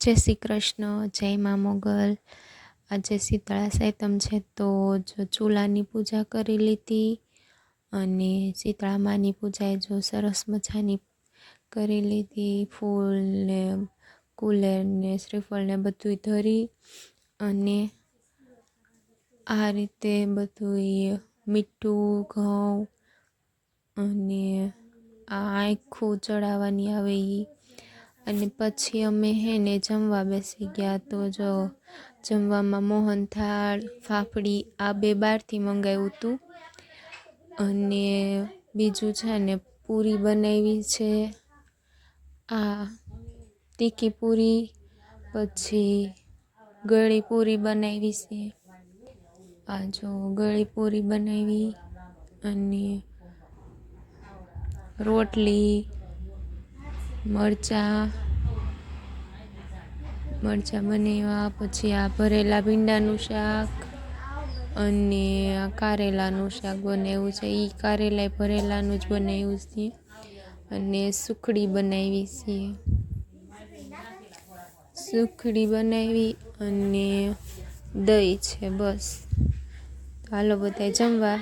જય શ્રી કૃષ્ણ, જય મા મોગલ. આજે શીતળા સાતમ છે તો જો ચૂલાની પૂજા કરી લીધી અને શીતળા માની પૂજાએ જો સરસ મજાની કરી લીધી ફૂલ ને શ્રીફળને બધું ધરી અને આ રીતે બધું મીઠું, ઘઉં અને આ આખું ચડાવવાની આવે એ અને પછી અમે હે ને જમવા બેસી ગયા તો જો જમવામાં મોહનથાળ ફાફડી આ બે બહારથી મંગાવ્યું હતું અને બીજું છે ને પૂરી બનાવી છે. આ તીખી પૂરી, પછી ગળી પૂરી બનાવી છે. આ જો ગળી પૂરી બનાવી અને રોટલી, મરચાં મરચાં બનાવ્યા પછી આ ભરેલા ભીંડાનું શાક અને આ કારેલાનું શાક બનાવ્યું છે. એ કારેલા ભરેલાનું જ બનાવ્યું છે. અને સુખડી બનાવી છે. સુખડી બનાવી અને દહીં છે બસ. હાલો બધા જમવા.